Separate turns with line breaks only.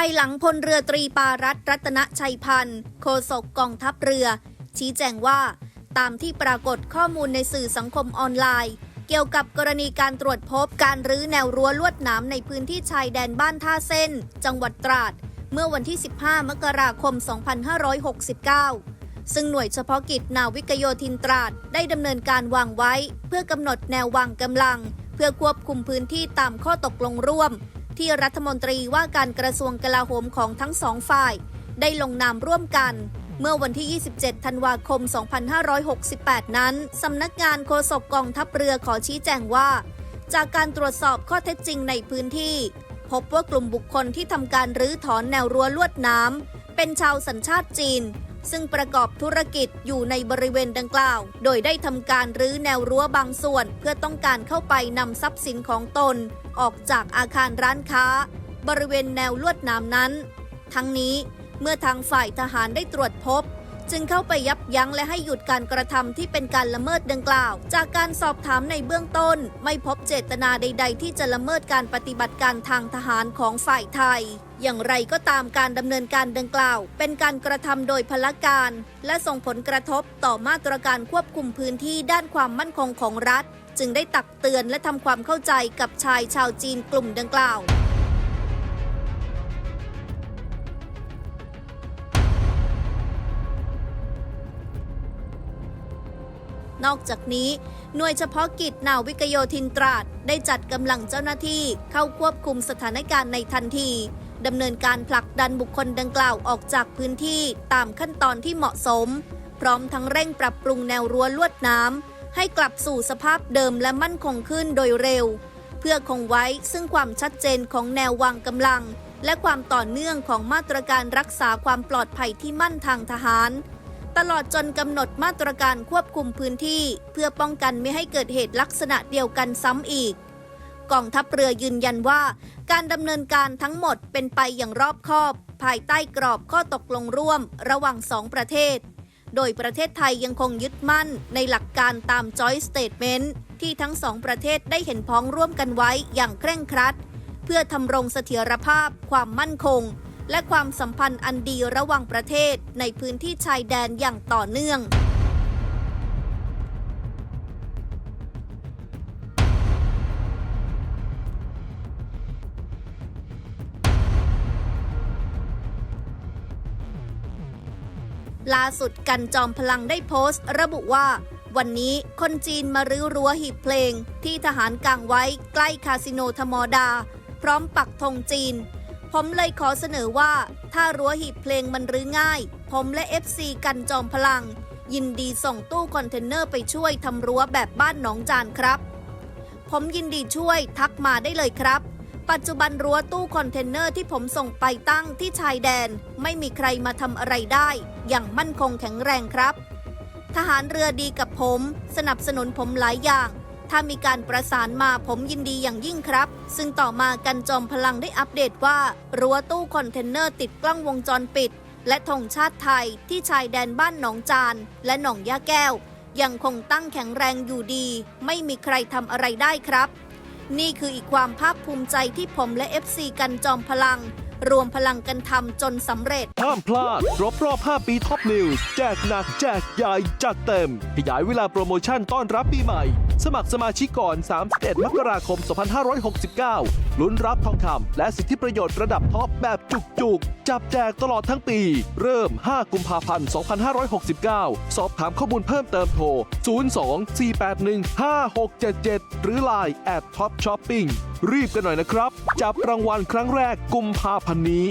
า
ยหลังพลเรือตรีปารัตรัตนชัยพันธ์โฆษกกองทัพเรือ ชี้แจงว่า ตามที่ปรากฏข้อมูลในสื่อสังคมออนไลน์ เกี่ยวกับกรณีการตรวจพบการรื้อแนวรั้วลวดหนามในพื้นที่ชายแดนบ้านท่าเส้น จังหวัดตราด เมื่อวันที่ 15 มกราคม 2569 ซึ่งหน่วยเฉพาะกิจนาวิกโยธินตราดได้ดำเนินการวางไว้ เพื่อกำหนดแนววางกำลัง เพื่อควบคุมพื้นที่ตามข้อตกลงร่วม ที่รัฐมนตรีว่าการกระทรวงกลาโหมของทั้งสองฝ่าย ได้ลงนามร่วมกัน เมื่อวันที่ 27 ธันวาคม 2568 นั้น สำนักงานโฆษกกองทัพเรือขอชี้แจงว่า จากการตรวจสอบข้อเท็จจริงในพื้นที่ พบว่ากลุ่มบุคคลที่ทำการรื้อถอนแนวรั้วลวดน้ำเป็นชาวสัญชาติจีน ซึ่งประกอบธุรกิจอยู่ในบริเวณดังกล่าว โดยได้ทำการรื้อแนวรั้วบางส่วน เพื่อต้องการเข้าไปนำทรัพย์สินของตน ออกจากอาคารร้านค้า บริเวณแนวลวดหน้ำนั้น ทั้งนี้เมื่อทางฝ่ายทหารได้ตรวจพบ จึงเข้าไปยับยั้งและให้หยุดการกระทำที่เป็นการละเมิดดังกล่าว จากการสอบถามในเบื้องต้น ไม่พบเจตนาใด ๆ ที่จะละเมิดการปฏิบัติการทางทหารของฝ่ายไทยอย่างไรก็ตามการดำเนินการดังกล่าว เป็นการกระทำโดยพลการ และส่งผลกระทบต่อมาตรการควบคุมพื้นที่ด้านความมั่นคงของรัฐ จึงได้ตักเตือนและทำความเข้าใจกับชายชาวจีนกลุ่มดังกล่าว นอกจากนี้หน่วยเฉพาะกิจนาวิกโยธินตราดได้จัดกำลังเจ้าหน้าที่เข้าควบคุมสถานการณ์ในทันทีดำเนินการผลักดันบุคคลดังกล่าวออกจากพื้นที่ตามขั้นตอนที่เหมาะสม พร้อมทั้งเร่งปรับปรุงแนวรั้วลวดน้ำให้กลับสู่สภาพเดิมและมั่นคงขึ้นโดยเร็ว เพื่อคงไว้ซึ่งความชัดเจนของแนววางกำลัง และความต่อเนื่องของมาตรการรักษาความปลอดภัยที่มั่นทางทหาร ตลอดจนกำหนดมาตรการควบคุมพื้นที่ เพื่อป้องกันไม่ให้เกิดเหตุลักษณะเดียวกันซ้ำอีก กองทัพเรือยืนยันว่า การดำเนินการทั้งหมดเป็นไปอย่างรอบคอบ ภายใต้กรอบข้อตกลงร่วม ระหว่างสองประเทศ โดยประเทศไทยยังคงยึดมั่นในหลักการตาม Joint Statement ที่ทั้งสองประเทศได้เห็นพ้องร่วมกันไว้อย่างเคร่งครัด เพื่อทำรงเสถียรภาพความมั่นคง และความสัมพันธ์อันดีระหว่างประเทศในพื้นที่ชายแดนอย่างต่อเนื่องล่าสุดกันจอมพลังได้โพสต์ ระบุว่า วันนี้คนจีนมารื้อรั้วหีบเพลง ที่ทหารกางไว้ใกล้คาสิโนธมอดา พร้อมปักธงจีน ผมเลยขอเสนอว่า ถ้ารั้วหีบเพลงมันรื้อง่าย ผมและ FC กันจอมพลัง ยินดีส่งตู้คอนเทนเนอร์ไปช่วยทำรั้วแบบบ้านหนองจานครับ ผมยินดีช่วยทักมาได้เลยครับ ปัจจุบันรั้วตู้คอนเทนเนอร์ที่ผมส่งไปตั้งที่ชายแดน ไม่มีใครมาทำอะไรได้ อย่างมั่นคงแข็งแรงครับ ทหารเรือดีกับผม สนับสนุนผมหลายอย่าง ถ้ามีการประสานมาผมยินดีอย่างยิ่งครับ ซึ่งต่อมากันจอมพลังได้อัปเดตว่า รั้วตู้คอนเทนเนอร์ติดกล้องวงจรปิด และธงชาติไทยที่ชายแดนบ้านหนองจาน และหนองยาแก้ว ยังคงตั้งแข็งแรงอยู่ดี ไม่มีใครทำอะไรได้ครับ นี่คืออีกความภาคภูมิใจที่ผมและ FC กันจอมพลัง รวมพลังกันทำจนสำเร็จ
ห้ามพลาดรบรอบ 5 ปีท็อปนิวส์แจกหนักแจกใหญ่จัดเต็ม ขยายเวลาโปรโมชั่นต้อนรับปีใหม่ สมัครสมาชิกก่อน 31 มกราคม 2569 ลุ้นรับทองคำและสิทธิประโยชน์ระดับท็อปแบบจุกๆ จับแจกตลอดทั้งปี เริ่ม 5 กุมภาพันธ์ 2569 สอบถามข้อมูลเพิ่มเติมโทร 02-481-5677 หรือ Line at Top Shopping รีบกันหน่อยนะครับ จับรางวัลครั้งแรกกุมภาพันธ์นี้